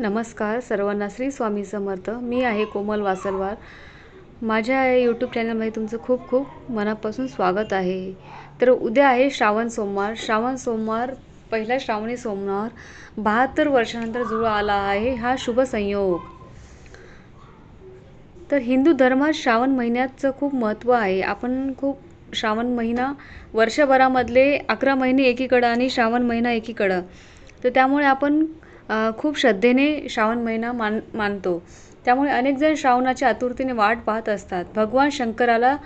नमस्कार सर्वांना श्री स्वामी समर्थ. मी आहे कोमल वासलवार. माझ्या यूट्यूब चॅनलमध्ये तुमचं खूप खूप मनापासून स्वागत आहे. तर उद्या आहे श्रावण सोमवार. श्रावण सोमवार पहिला श्रावणी सोमवार बहात्तर वर्षानंतर जुळ आला आहे हा शुभ संयोग. तर हिंदू धर्मात श्रावण महिन्याचं खूप महत्त्व आहे. आपण खूप श्रावण महिना वर्षभरामधले अकरा महिने एकीकडं आणि श्रावण महिना एकीकडं. तर त्यामुळे आपण खूप श्रद्धेने श्रावण महिना मान मानतो. त्यामुळे अनेकजण श्रावणाच्या आतुरतेने वाट पाहत असतात. भगवान शंकराला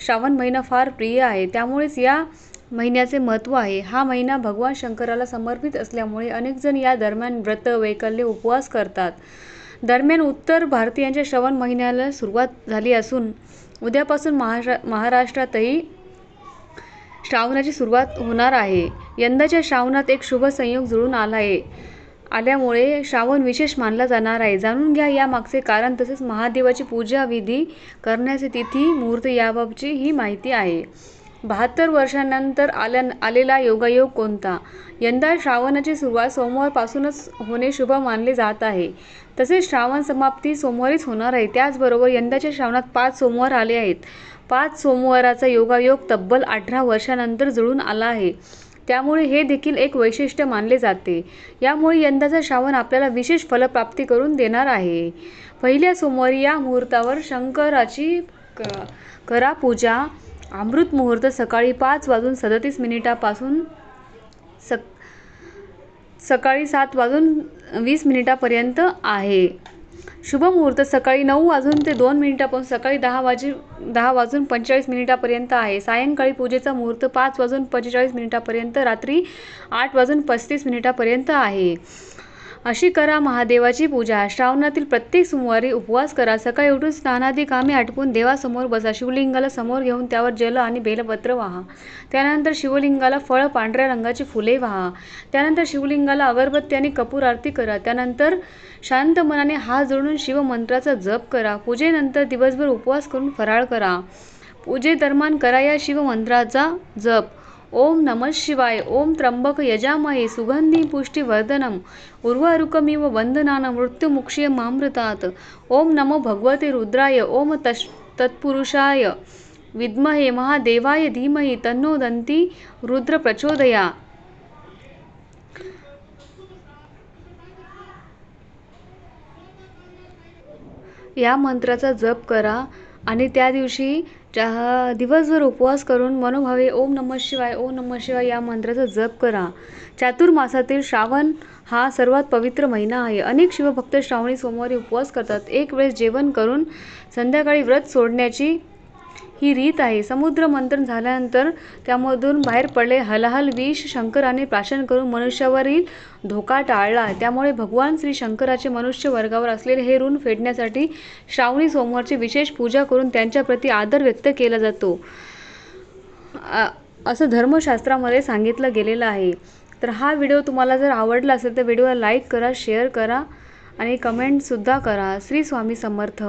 श्रावण महिना फार प्रिय आहे. त्यामुळेच या महिन्याचे महत्त्व आहे. हा महिना भगवान शंकराला समर्पित असल्यामुळे अनेकजण या दरम्यान व्रत वैकल्य उपवास करतात. दरम्यान उत्तर भारतीयांच्या श्रावण महिन्याला सुरुवात झाली असून उद्यापासून महारा महाराष्ट्रातही श्रावणाची सुरुवात होणार आहे. यंदाच्या श्रावणात एक शुभ संयोग जुळून आला आहे. आल्यामुळे श्रावण विशेष मानला जाणार आहे. जाणून घ्या यामागचे कारण तसेच महादेवाची पूजा विधी करण्याची तिथी मुहूर्त याबाबतची ही माहिती आहे. बहात्तर वर्षांनंतर आल्या आलेला योगायोग कोणता? यंदा श्रावणाची सुरुवात सोमवारपासूनच होणे शुभ मानले जात आहे. तसेच श्रावण समाप्ती सोमवारीच होणार आहे. त्याचबरोबर यंदाच्या श्रावणात पाच सोमवार आले आहेत. पाच सोमवाराचा योगायोग तब्बल अठरा वर्षानंतर जुळून आला आहे. त्यामुळे हे देखील एक वैशिष्ट्य मानले जाते. यामुळे यंदाचा श्रावण आपल्याला विशेष फलप्राप्ती करून देणार आहे. पहिल्या सोमवारी या मुहूर्तावर शंकराची क करा पूजा अमृत मुहूर्त सकाळी पाच वाजून सदतीस मिनिटापासून सक सकाळी सात वाजून वीस मिनिटापर्यंत आहे. शुभ मुहूर्त सकाळी नऊ वाजून ते दोन मिनिटापासून सकाळी दहा वाजे दहा वाजून पंचेचाळीस मिनिटापर्यंत आहे. सायंकाळी पूजेचा मुहूर्त पाच वाजून पंचेचाळीस मिनिटापर्यंत रात्री आठ वाजून पस्तीस मिनिटापर्यंत आहे. अशी करा महादेवाची पूजा. श्रावणातील प्रत्येक सोमवारी उपवास करा. सकाळी उठून स्नानादी कामे आटपून देवासमोर बसा. शिवलिंगाला समोर घेऊन त्यावर जल आणि बेलपत्र वाहा. त्यानंतर शिवलिंगाला फळ पांढऱ्या रंगाची फुले वाहा. त्यानंतर शिवलिंगाला अगरबत्ती आणि कपूर आरती करा. त्यानंतर शांत मनाने हात जोडून शिवमंत्राचा जप करा. पूजेनंतर दिवसभर उपवास करून फराळ करा. पूजेदरम्यान करा या शिवमंत्राचा जप. ओम नम शिवाय ओम त्र्यंबक यजामहे सुगंधी पुष्टिवर्धनम उर्वारुकमिव वंदनान मृत्युमुक्षीय मामृतात। ओम नमो भगवते रुद्राय ओम तश तत्पुरुषाय विद्महे महादेवाय धीमहि तन्नो दंती रुद्र प्रचोदया। या मंत्राचा जप करा आणि त्या दिवशी ज्या दिवसभर उपवास करून मनोभावे ओम नमः शिवाय ओम नमः शिवाय या मंत्राचा जप करा. चातुर्मासातील श्रावण हा सर्वात पवित्र महिना आहे. अनेक शिवभक्त श्रावणी सोमवारी उपवास करतात. एक वेळेस जेवण करून संध्याकाळी व्रत सोडण्याची ही रीत आहे. समुद्र मंथन झाल्यानंतर त्यामधून बाहेर पडले हलाहल विष शंकराने प्राशन करून मनुष्यावरील धोका टाळला. त्यामुळे भगवान श्री शंकराचे मनुष्य वर्गावर असलेले हे ऋण फेडण्यासाठी श्रावणी सोमवारची विशेष पूजा करून त्यांच्याप्रती आदर व्यक्त केला जातो. असं धर्मशास्त्रामध्ये सांगितलं गेलेलं आहे. तर हा व्हिडिओ तुम्हाला जर आवडला असेल तर व्हिडिओला लाईक करा शेअर करा आणि कमेंटसुद्धा करा. श्री स्वामी समर्थ.